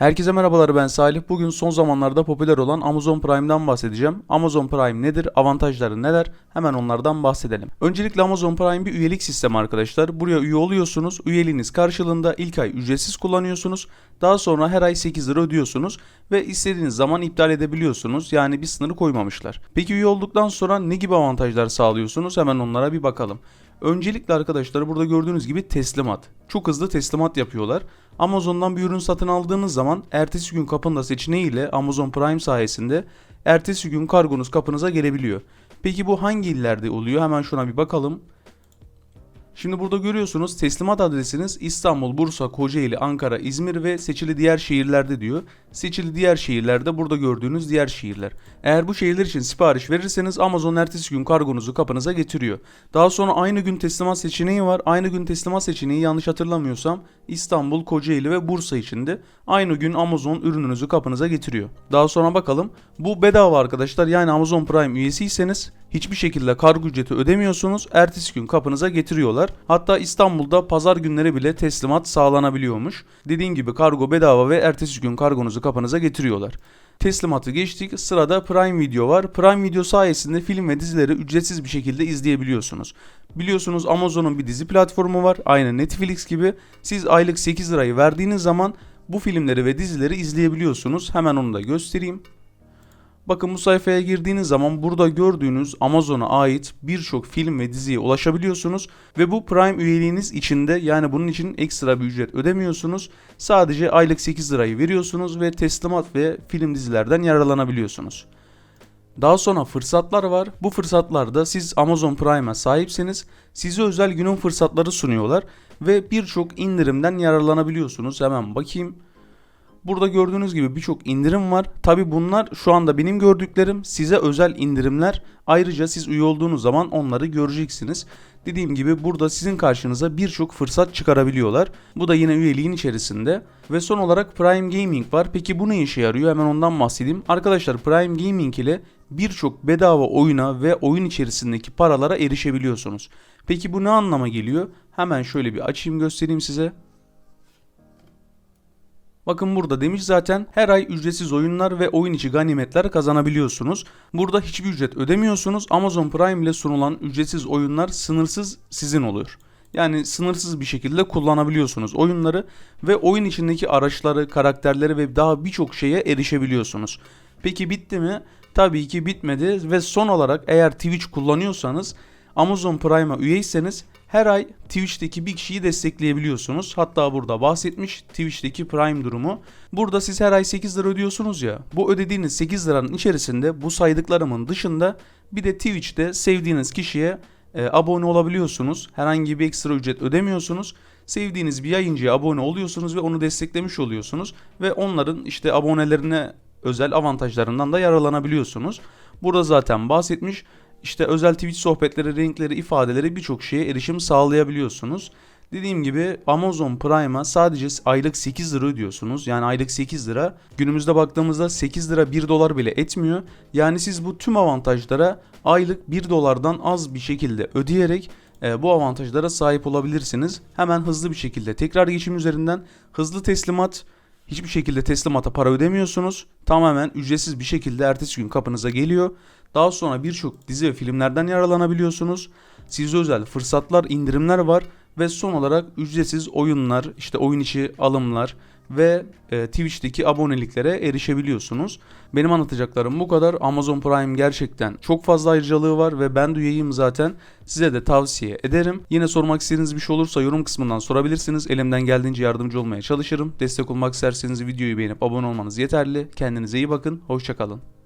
Herkese merhabalar ben Salih. Bugün son zamanlarda popüler olan Amazon Prime'dan bahsedeceğim. Amazon Prime nedir? Avantajları neler? Hemen onlardan bahsedelim. Öncelikle Amazon Prime bir üyelik sistemi arkadaşlar. Buraya üye oluyorsunuz. Üyeliğiniz karşılığında ilk ay ücretsiz kullanıyorsunuz. Daha sonra her ay 8 lira ödüyorsunuz ve istediğiniz zaman iptal edebiliyorsunuz. Yani bir sınırı koymamışlar. Peki üye olduktan sonra ne gibi avantajlar sağlıyorsunuz? Hemen onlara bir bakalım. Öncelikle arkadaşlar burada gördüğünüz gibi teslimat. Çok hızlı teslimat yapıyorlar. Amazon'dan bir ürün satın aldığınız zaman ertesi gün kapında seçeneğiyle Amazon Prime sayesinde ertesi gün kargonuz kapınıza gelebiliyor. Peki bu hangi illerde oluyor? Hemen şuna bir bakalım. Şimdi burada görüyorsunuz teslimat adresiniz İstanbul, Bursa, Kocaeli, Ankara, İzmir ve seçili diğer şehirlerde diyor. Seçili diğer şehirlerde burada gördüğünüz diğer şehirler. Eğer bu şehirler için sipariş verirseniz Amazon ertesi gün kargonuzu kapınıza getiriyor. Daha sonra aynı gün teslimat seçeneği var. Aynı gün teslimat seçeneği yanlış hatırlamıyorsam İstanbul, Kocaeli ve Bursa içinde aynı gün Amazon ürününüzü kapınıza getiriyor. Daha sonra bakalım. Bu bedava arkadaşlar. Yani Amazon Prime üyesiyseniz hiçbir şekilde kargo ücreti ödemiyorsunuz. Ertesi gün kapınıza getiriyorlar. Hatta İstanbul'da pazar günleri bile teslimat sağlanabiliyormuş. Dediğim gibi kargo bedava ve ertesi gün kargonuzu kapınıza getiriyorlar. Teslimatı geçtik. Sırada Prime Video var. Prime Video sayesinde film ve dizileri ücretsiz bir şekilde izleyebiliyorsunuz. Biliyorsunuz Amazon'un bir dizi platformu var. Aynı Netflix gibi. Siz aylık 8 lirayı verdiğiniz zaman bu filmleri ve dizileri izleyebiliyorsunuz. Hemen onu da göstereyim. Bakın bu sayfaya girdiğiniz zaman burada gördüğünüz Amazon'a ait birçok film ve diziye ulaşabiliyorsunuz ve bu Prime üyeliğiniz içinde yani bunun için ekstra bir ücret ödemiyorsunuz. Sadece aylık 8 lirayı veriyorsunuz ve teslimat ve film dizilerden yararlanabiliyorsunuz. Daha sonra fırsatlar var. Bu fırsatlarda siz Amazon Prime'a sahipseniz size özel günün fırsatları sunuyorlar ve birçok indirimden yararlanabiliyorsunuz. Hemen bakayım. Burada gördüğünüz gibi birçok indirim var. Tabi bunlar şu anda benim gördüklerim size özel indirimler. Ayrıca siz üye olduğunuz zaman onları göreceksiniz. Dediğim gibi burada sizin karşınıza birçok fırsat çıkarabiliyorlar. Bu da yine üyeliğin içerisinde. Ve son olarak Prime Gaming var. Peki bu ne işe yarıyor? Hemen ondan bahsedeyim. Arkadaşlar Prime Gaming ile birçok bedava oyuna ve oyun içerisindeki paralara erişebiliyorsunuz. Peki bu ne anlama geliyor? Hemen şöyle bir açayım göstereyim size. Bakın burada demiş zaten her ay ücretsiz oyunlar ve oyun içi ganimetler kazanabiliyorsunuz. Burada hiçbir ücret ödemiyorsunuz. Amazon Prime ile sunulan ücretsiz oyunlar sınırsız sizin oluyor. Yani sınırsız bir şekilde kullanabiliyorsunuz oyunları ve oyun içindeki araçları, karakterleri ve daha birçok şeye erişebiliyorsunuz. Peki bitti mi? Tabii ki bitmedi ve son olarak eğer Twitch kullanıyorsanız Amazon Prime'a üyeyseniz her ay Twitch'teki bir kişiyi destekleyebiliyorsunuz. Hatta burada bahsetmiş Twitch'teki Prime durumu. Burada siz her ay 8 lira ödüyorsunuz ya. Bu ödediğiniz 8 liranın içerisinde bu saydıklarımın dışında bir de Twitch'te sevdiğiniz kişiye e, abone olabiliyorsunuz. Herhangi bir ekstra ücret ödemiyorsunuz. Sevdiğiniz bir yayıncıya abone oluyorsunuz ve onu desteklemiş oluyorsunuz. Ve onların işte abonelerine özel avantajlarından da yararlanabiliyorsunuz. Burada zaten bahsetmiş. İşte özel Twitch sohbetleri, renkleri, ifadeleri birçok şeye erişim sağlayabiliyorsunuz. Dediğim gibi Amazon Prime'a sadece aylık 8 lira ödüyorsunuz. Yani aylık 8 lira. Günümüzde baktığımızda 8 lira 1 dolar bile etmiyor. Yani siz bu tüm avantajlara aylık 1 dolardan az bir şekilde ödeyerek e, bu avantajlara sahip olabilirsiniz. Hemen hızlı bir şekilde tekrar geçim üzerinden hızlı teslimat Hiçbir şekilde teslimata para ödemiyorsunuz. Tamamen ücretsiz bir şekilde ertesi gün kapınıza geliyor. Daha sonra birçok dizi ve filmlerden yararlanabiliyorsunuz. Size özel fırsatlar, indirimler var ve son olarak ücretsiz oyunlar, işte oyun içi alımlar ve e, Twitch'teki aboneliklere erişebiliyorsunuz. Benim anlatacaklarım bu kadar. Amazon Prime gerçekten çok fazla ayrıcalığı var ve ben de zaten. Size de tavsiye ederim. Yine sormak istediğiniz bir şey olursa yorum kısmından sorabilirsiniz. Elimden geldiğince yardımcı olmaya çalışırım. Destek olmak isterseniz videoyu beğenip abone olmanız yeterli. Kendinize iyi bakın. Hoşçakalın.